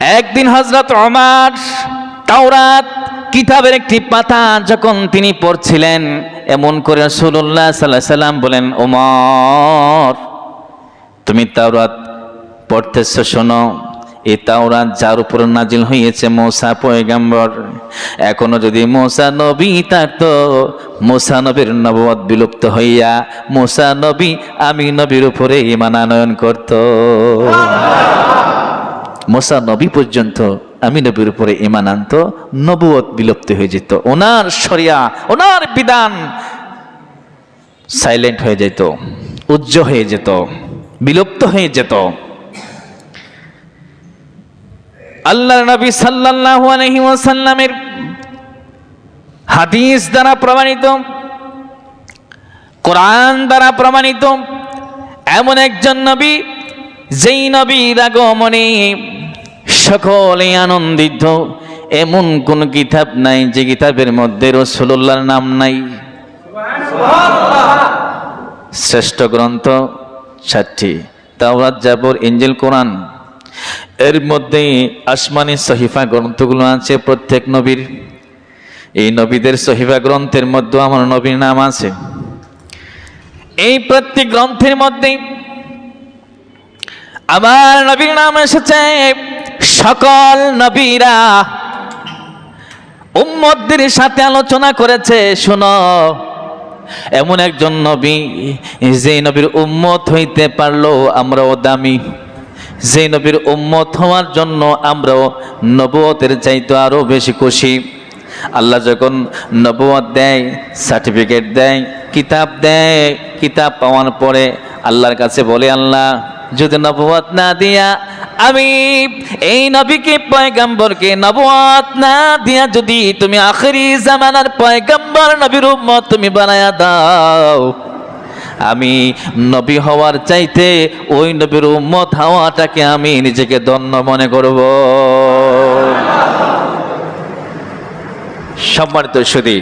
একদিন হজরত অমার তাওরাত কিতাবের একটি পাতা যখন তিনি পড়ছিলেন, এমন করে রসুল্লাহ সাল্লাহ সাল্লাম বলেন, ওমর, তুমি তাওরাত পড়তেছ শোনো, এই তাওরাত যার উপর নাজিল হয়েছে মোসা পয়গাম্বর। এখনও যদি মোসা নবী থাকতো, মোসা নবীর নবদ বিলুপ্ত হইয়া, মোসা নবী আমি নবীর উপরে ইমান আনয়ন করত। মোসা নবী পর্যন্ত আমি নবীর উপরে ইমান আনত নবুয়ত বিলুপ্ত হয়ে যেত। ওনার শরিয়া, ওনার বিধান সাইলেন্ট হয়ে যেত উজ্জ হয়ে যেত, বিলুপ্ত হয়ে যেত। আল্লাহ নবী সাল্লাল্লাহু আলাইহি ওয়াসাল্লামের হাদিস দ্বারা প্রমাণিত, কোরআন দ্বারা প্রমাণিত, এমন একজন নবী যেই নবীর আগমনে সকলে আনন্দিত, এমন কোন কিতাব নাই যে কিতাবের মধ্যে রসুল্লাহর নাম নাই। শ্রেষ্ঠ গ্রন্থ চারটি, তাওরাত, জাবর ইঞ্জিল কোরআন। এর মধ্যে আসমানি সহিফা গ্রন্থগুলো আছে প্রত্যেক নবীর। এই নবীদের সহিফা গ্রন্থের মধ্যে আমার নবীর নাম আছে। এই প্রত্যেক গ্রন্থের মধ্যে আমার নবীর নাম এসেছে সকল নবীরা। উম্মতদের সাথে আলোচনা করেছে, শোনো। এমন একজন নবী, যে নবীর উম্মত হইতে পারল, আমরাও দামি। যে নবীর উম্মত হওয়ার জন্য আমরাও নবতের চাইতে আরও বেশি খুশি। আল্লাহ যখন নবুয়ত দেয়, সার্টিফিকেট দেয়, কিতাব দেয়, কিতাব পাওয়ার পরে আল্লাহর কাছে বলে, আল্লাহ যদি নবুয়ত না দিয়া, আমি এই নবীকে, পয়গাম্বরকে নবুয়ত না দিয়া যদি তুমি আখেরি জামানার পয়গাম্বর নবীর উম্মত তুমি বানায়া দাও, আমি নবী হওয়ার চাইতে ওই নবীর উম্মত হওয়াটাকে আমি নিজেকে ধন্য মনে করব। সম্মানিত সুদী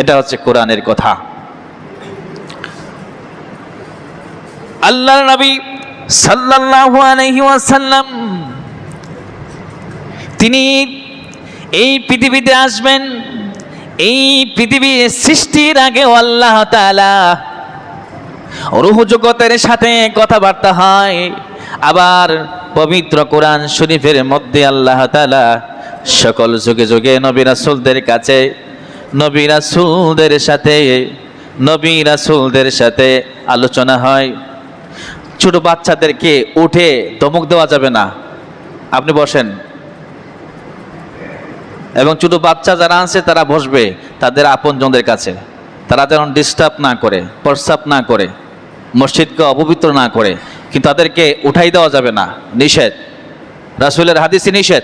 এটা হচ্ছে কোরআনের কথা। আল্লাহর নবী সাল্লাল্লাহু আলাইহি ওয়াসাল্লাম, তিনি এই পৃথিবীতে আসবেন, এই পৃথিবী সৃষ্টির আগে আল্লাহ তাআলা রুহ জগতের সাথে কথাবার্তা হয়, আবার পবিত্র কোরআন শরীফের মধ্যে আল্লাহ তাআলা সকল যুগে যুগে নবী রাসূলদের কাছে, নবী রাসূলদের সাথে, নবী রাসূলদের সাথে আলোচনা হয়। ছোট বাচ্চাদেরকে উঠে ধমক দেওয়া যাবে না। আপনি বসেন। এবং ছোট বাচ্চা যারা আছে, তারা বসবে তাদের আপনজনদের কাছে। তারা যেন ডিস্টার্ব না করে প্রস্রাব না করে, মসজিদকে অপবিত্র না করে, কিন্তু তাদেরকে উঠাই দেওয়া যাবে না। নিষেধ। রাসুলের হাদিসি নিষেধ।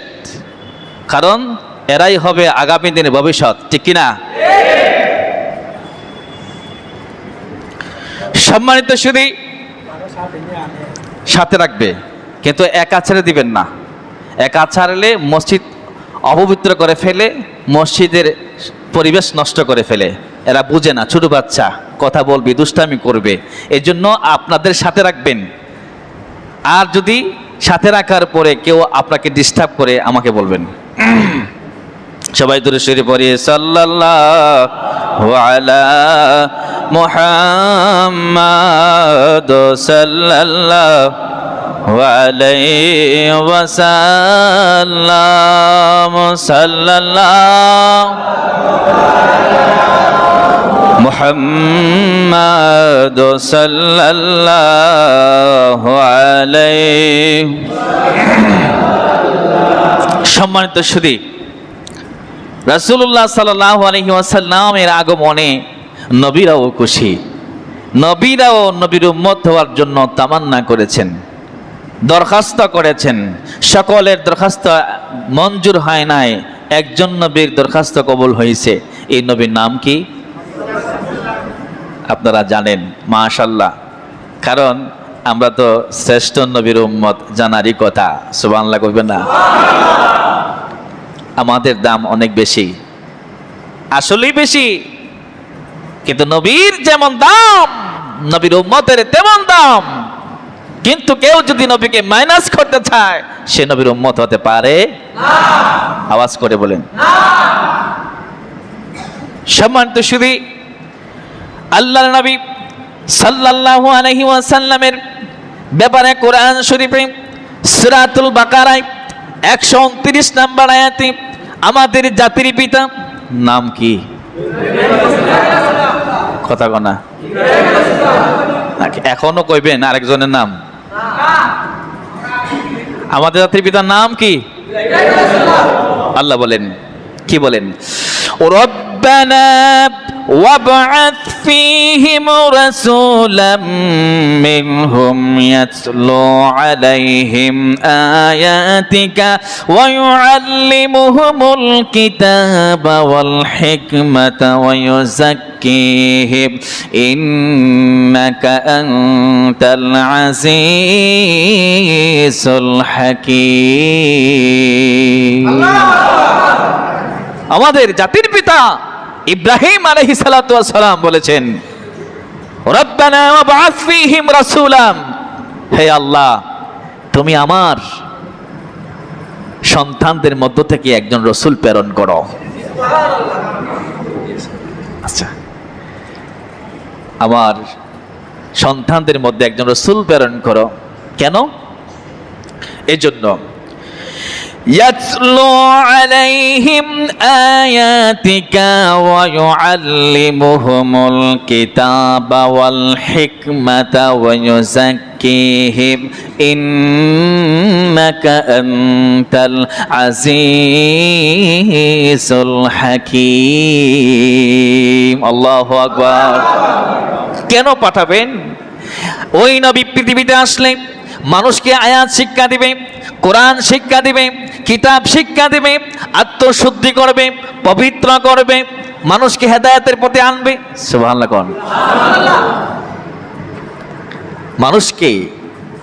কারণ এরাই হবে আগামী দিনে ভবিষ্যৎ, ঠিক কিনা? সম্মানিত শুধু সাথে রাখবে। কিন্তু একা ছেড়ে দিবেন না। একা ছাড়লে মসজিদ অপবিত্র করে ফেলে, মসজিদের পরিবেশ নষ্ট করে ফেলে। এরা বুঝে না, ছোট বাচ্চা, কথা বলবে, দুষ্টামি করবে। এই জন্য আপনাদের সাথে রাখবেন। আর যদি সাথে রাখার পরে কেউ আপনাকে ডিস্টার্ব করে, আমাকে বলবেন। সবাই দূরে সরে পড়ি সাল্লাল্লাহু আলা মুহাম্মাদ সাল্লাল্লাহু আলাইহি ওয়াসাল্লাম সাল্লাল্লাহু মুহাম্মাদ সাল্লাল্লাহু আলাইহি সম্মানিত সুদী, রাসূলুল্লাহ সাল্লাল্লাহু আলাইহি ওয়াসাল্লামের আগমনে নবীরাও খুশি। নবীরাও নবীর উম্মত হওয়ার জন্য তামান্না করেছেন, দরখাস্ত করেছেন। সকলের দরখাস্ত মঞ্জুর হয় নাই, একজন নবীর দরখাস্ত কবল হয়েছে। এই নবীর নাম কি? আপনারা জানেন মাশাল্লাহ কারণ আমরা তো শ্রেষ্ঠ নবীর উম্মত জানারই কথা, সুবহানাল্লাহ কইবেন না? আমাদের দাম অনেক বেশি। আসলেই বেশি। কিন্তু নবীর যেমন দাম, নবীর উম্মতের তেমন দাম। কিন্তু কেউ যদি নবীকে মাইনাস করতে চায়, সে নবীর উম্মত হতে পারে? আওয়াজ করে বলেন। সম্মানিত শুধু আল্লাহর নবী সাল্লাল্লাহু আলাইহি ওয়াসাল্লামের ব্যাপারে কোরআন শরীফে সূরাতুল বাকারায় 129 নম্বর আয়াতে আমাদের জাতির পিতা নাম কি? কথা কনা এখনও কইবেন আরেকজনের নাম? আমাদের জাতির পিতার নাম কি? আল্লাহ বলেন। কি বলেন? রব্বানা وابعث فيهم رسولا منهم يتلو عليهم آياتك ويعلمهم الكتاب والحكمة ويزكيهم إنك أنت العزيز الحكيم আমাদের জাতির পিতা ইব্রাহিম আলহি সালাম বলেছেন হে আল্লাহ, তুমি আমার সন্তানদের মধ্য থেকে একজন রসুল প্রেরণ করো। আচ্ছা আমার সন্তানদের মধ্যে একজন রসুল প্রেরণ করো। কেন? এজন্য يتلو عليهم آياتك ويعلمهم الكتاب والحكمة ويزكيهم إنك أنت العزيز الحكيم الله أكبر কেন পাঠাবেন ওই নবী পৃথিবীতে আসলে মানুষকে আয়াত শিক্ষা দিবে কোরআন শিক্ষা দিবে কিতাব শিক্ষা দেবে, আত্মশুদ্ধি করবে, পবিত্র করবে, মানুষকে হেদায়তের পথে আনবে। মানুষকে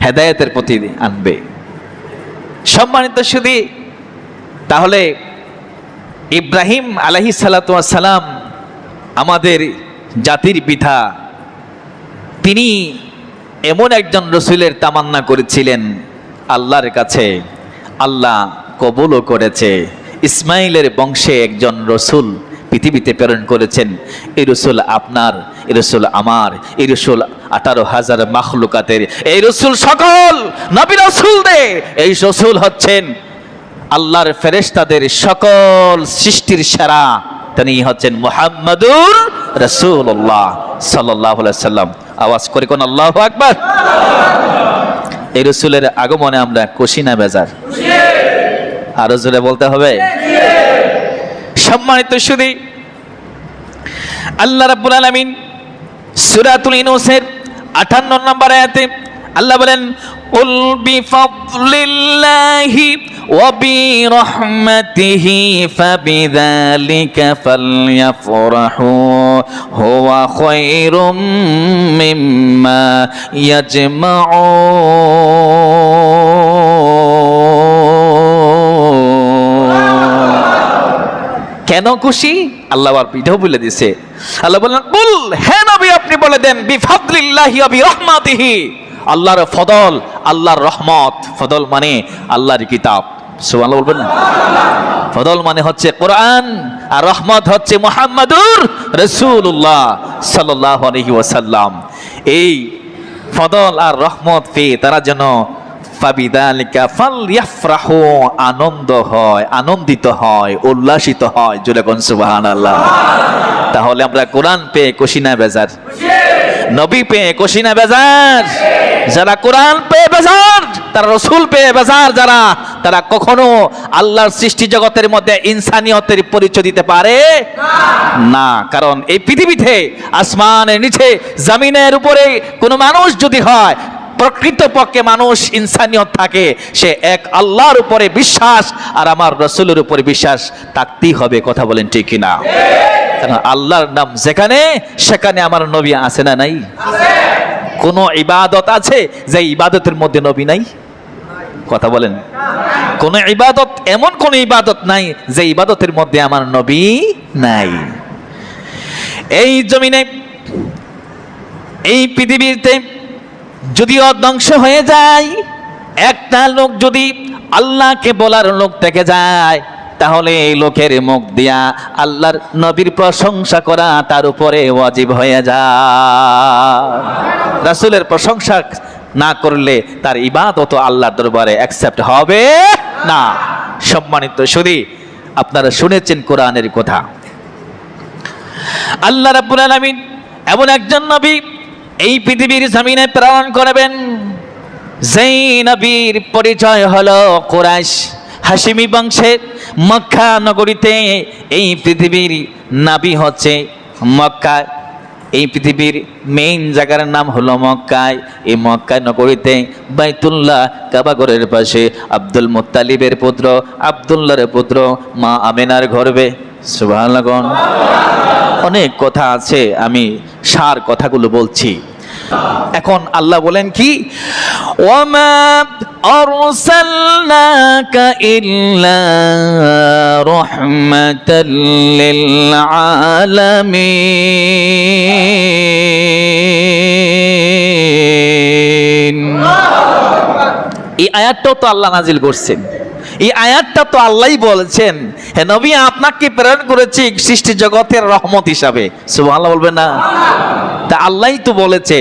হেদায়তের প্রতি আনবে। সম্মানিত শুধু তাহলে ইব্রাহিম আলাহি সালাম আমাদের জাতির পিতা। তিনি এমন একজন রসুলের তামান্না করেছিলেন আল্লাহর কাছে। আল্লাহ কবুলও করেছে। ইসমাইলের বংশে একজন রসুল পৃথিবীতে প্রেরণ করেছেন। এই রসুল আপনার, এই রসুল আমার, এই রসুল আঠারো হাজার মাখলুকাতের। এই রসুল সকল নবী রসুলদের। এই রসুল হচ্ছেন আল্লাহর ফেরেশতাদের সকল সৃষ্টির সেরা। তিনি হচ্ছেন মুহাম্মাদুর রসুল্লাহ সাল্লাহ সাল্লাম। আওয়াজ করে কোন আল্লাহ আকবার? এই রসুলের আগমনে আমরা খুশি না বেজার। আরও জোরে বলতে হবে। সম্মানিত শুধু আল্লাহ রাব্বুল আলামিন সূরাতুল ইউনূসের 58 নম্বর আয়াতে আল্লাহ বলেন, উল বিফাদলিল্লাহি ওয়া বিরহমাতিহি ফাবিযালিকা ফালইফরাহু হুয়া খায়রুম মিম্মা খুশি? আল্লাহ আর পিঠাও বলে দিছে। আল্লাহ বললেন, বল, হে নবী, আপনি বলে দেন, বিফাদলিল্লাহি ওয়া বিরহমাতিহি। আল্লাহর ফদল, আল্লাহর রহমত। ফদল মানে আল্লাহর কিতাব। সুবহানাল্লাহ বলবেন না? ফদল মানে হচ্ছে কোরআন, আর রহমত হচ্ছে মুহাম্মাদুর রাসূলুল্লাহ সাল্লাল্লাহু আলাইহি ওয়াসাল্লাম। এই ফদল আর রহমত পেয়ে তারা যেন আনন্দ হয়, আনন্দিত হয়, উল্লাসিত হয়। জোরে কোন সুবহানাল্লাহ। তাহলে আমরা কোরআন পেয়ে খুশি না বেজার? নবী পেয়ে খুশি না বেজার? যারা কোরআন পেয়ে বেজার, তারা রসুল পেয়ে বেজার যারা, তারা কখনো আল্লাহর সৃষ্টি জগতের মধ্যে ইনসানিয়তের পরিচয় দিতে পারে? না, কারণ এই পৃথিবীতে, আসমানের নিচে, জামিনের উপরে কোনো মানুষ যদি হয় প্রকৃত পক্ষে মানুষ ইনসানিয়ত থাকে। সে এক আল্লাহর উপরে বিশ্বাস আর আমার রসুলের উপরে বিশ্বাস থাকতেই হবে, কথা বলেন ঠিক কিনা? আল্লাহর নাম যেখানে, সেখানে আমার নবী আছে না নাই? কোন ইবাদত আছে যে ইবাদতের মধ্যে নবী নাই? কথা বলেন। কোন ইবাদত, এমন কোন ইবাদত নাই যে ইবাদতের মধ্যে আমার নবী নাই। এই জমিনে, এই পৃথিবীতে যদিও ধ্বংস হয়ে যায়, একটা লোক যদি আল্লাহকে বলার লোক থেকে যায়, তাহলে এই লোকের মুখ দিয়া আল্লাহর নবীর প্রশংসা করা তার উপরে ওয়াজিব হয়ে যায়। রাসূলের প্রশংসা না করলে তার ইবাদত আল্লাহর দরবারে অ্যাকসেপ্ট হবে না। সম্মানিত শুধু আপনারা শুনেছেন কোরআনের কথা। আল্লাহ রাব্বুল আলামিন এমন একজন নবী এই পৃথিবীর জমিনে প্রেরণ করবেন। যেই নবীর পরিচয় হলো কোরাইশ। হাসিমি বংশের মক্কা নগরীতে এই পৃথিবীর নাবি হচ্ছে মক্কা। এই পৃথিবীর মেইন জায়গার নাম হলো মক্কায়। এই মক্কা নগরীতে বাইতুল্লাহ কাবাগরের পাশে আব্দুল মুত্তালিবের পুত্র, আব্দুল্লাহর পুত্র মা আমেনার গর্বে সুবহানাল্লাহ অনেক কথা আছে, আমি সার কথাগুলো বলছি। এখন আল্লাহ বলেন কি? এই আয়াতটাও তো আল্লাহ নাজিল করছেন। এই আয়াতটা তো আল্লাহই বলছেন। হে নবী, আপনাকে প্রেরণ করেছি সৃষ্টি জগতের রহমত হিসাবে। সুবহানাল্লাহ বলবেন না? তা আল্লাহই তো বলেছে,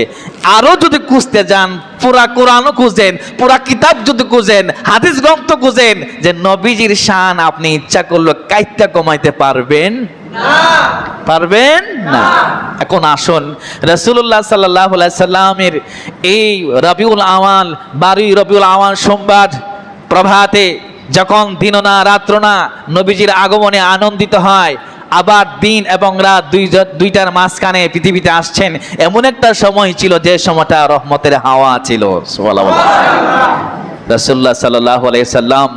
আরও যদি খুঁজতে যান, পুরা কোরআনও খুঁজেন, পুরা কিতাব যদি খুঁজেন, হাদিস গ্রন্থ খুঁজেন, যে নবীজির শান আপনি ইচ্ছা করলে কাইত্যা কমাইতে পারবেন? পারবেন? না। এখন আসুন রসুল্লাহ সাল্লাহ সাল্লামের এই রবিউল আওয়াল, বারুই রবিউল আওয়াল সোমবার প্রভাতে যখন দিন না রাত্র না নবীজির আগমনে আনন্দিত হয় আবার দিন এবং রাত দুই দুইটার মাঝখানে পৃথিবীতে আসছেন। এমন একটা সময় ছিল যে সময়টা রহমতের হাওয়া ছিল। রসুল্লাহ সাল্লাহ সাল্লাম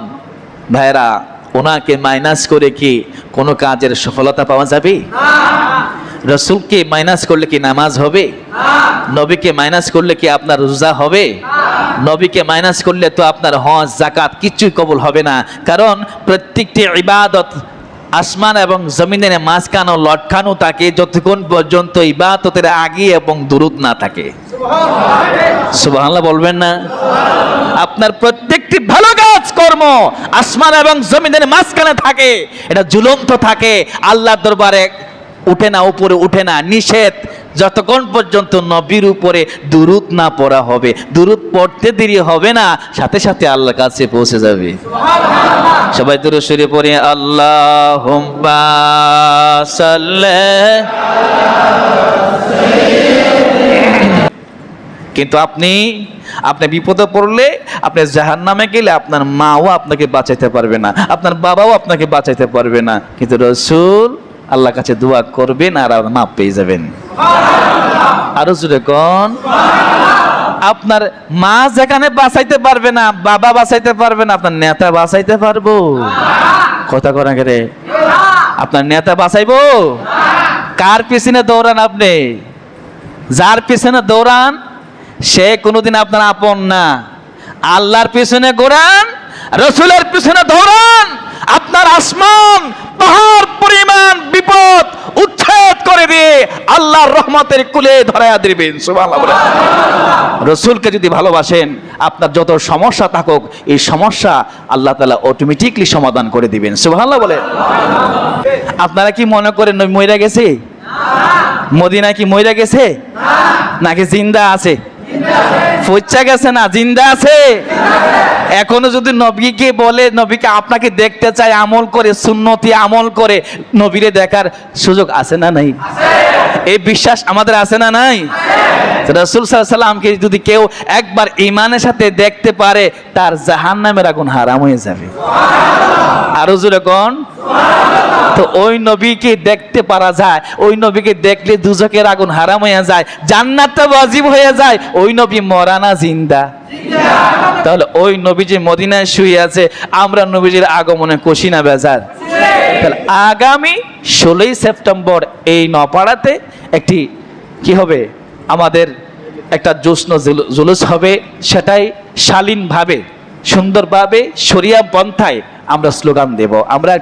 ভাইরা ওনাকে মাইনাস করে কি কোনো কাজের সফলতা পাওয়া যাবে? রসুলকে মাইনাস করলে কি নামাজ হবে? নবীকে মাইনাস করলে কি আপনার রোজা হবে? নবীকে মাইনাস করলে তো আপনার হজ জাকাত কিচ্ছুই কবুল হবে না। কারণ প্রত্যেকটি ইবাদত আসমান এবং জমিনের মাঝখানো লটকানো থাকে, যতক্ষণ পর্যন্ত ইবাদতের আগে এবং দূরত না থাকে। সুবহানাল্লাহ বলবেন না? আপনার প্রত্যেকটি ভালো কাজ, কর্ম আসমান এবং জমিনের মাঝখানে থাকে, এটা ঝুলন্ত থাকে। আল্লাহর দরবারে উঠে না, উপরে উঠে না, নিষেধ। যতক্ষণ পর্যন্ত নবীর উপরে দুরুদ না পড়া হবে, দুরুদ পড়তে দেরি হবে না, সাথে সাথে আল্লাহর কাছে পৌঁছে যাবে। সবাই দূরে সরে পড়ে আল্লাহ কিন্তু আপনি আপনি বিপদে পড়লে, আপনি জাহান নামে গেলে আপনার মাও আপনাকে বাঁচাইতে পারবে না, আপনার বাবাও আপনাকে বাঁচাইতে পারবে না। কিন্তু রসুল আল্লাহ কাছে দোয়া করবেন আর মাপ পেয়ে যাবেন। আরও জুড়ে কন। আপনার মা যেখানে বাঁচাইতে পারবে না, বাবা বাঁচাইতে পারবে না, আপনার নেতা বাঁচাইতে পারব। কথা করা রে। আপনার নেতা বাঁচাইবো? কার পিছনে দৌড়ান আপনি? যার পিছনে দৌড়ান, সে কোনোদিন আপনার আপন না। আল্লাহর পিছনে গোড়ান রসুলের পিছনে দৌড়ান আপনার আসমান, পাহাড়, পরিমাণ, বিপদ উচ্ছেদ করে দিয়ে আল্লাহর রহমতের কুলে ধরাইয়া দিবেন রসুলকে যদি ভালোবাসেন, আপনার যত সমস্যা থাকুক, এই সমস্যা আল্লাহ তালা অটোমেটিকলি সমাধান করে দিবেন, সুবহানাল্লাহ বলে আপনারা কি মনে করেন মইরা গেছে? মদিনা কি মইরা গেছে? নাকি জিন্দা আছে? ফুচ্চা গেছে না, জিন্দা আছে? এখনও যদি নবীকে বলে, নবীকে আপনাকে দেখতে চায়, আমল করে, সুন্নতি আমল করে, নবীরে দেখার সুযোগ আছে না নাই? এই বিশ্বাস আমাদের আছে না নাই? রসুল সাল্লামকে যদি কেউ একবার ইমানের সাথে দেখতে পারে, তার জাহান নামের আগুন হারাম হয়ে যাবে। আরও জোরে কোন। তো ওই নবীকে দেখতে পারা যায়, ওই নবীকে দেখলে দুজকের আগুন হারাম হয়ে যায় জান্নাতটা ওয়াজিব হয়ে যায়, ওই নবী মরানা জিন্দা? তাহলে ওই নবী যে মদিনায় শুয়ে আছে, আমরা নবীজির আগমনে খুশি না বেজার। তাহলে আগামী ষোলোই সেপ্টেম্বর এই নপাড়াতে একটি কি হবে? আমাদের একটা জোৎস্ন জুলু- জুলুস হবে, সেটাই শালীনভাবে, সুন্দরভাবে সরিয়া পন্থায় আমরা স্লোগান দেব। আমরা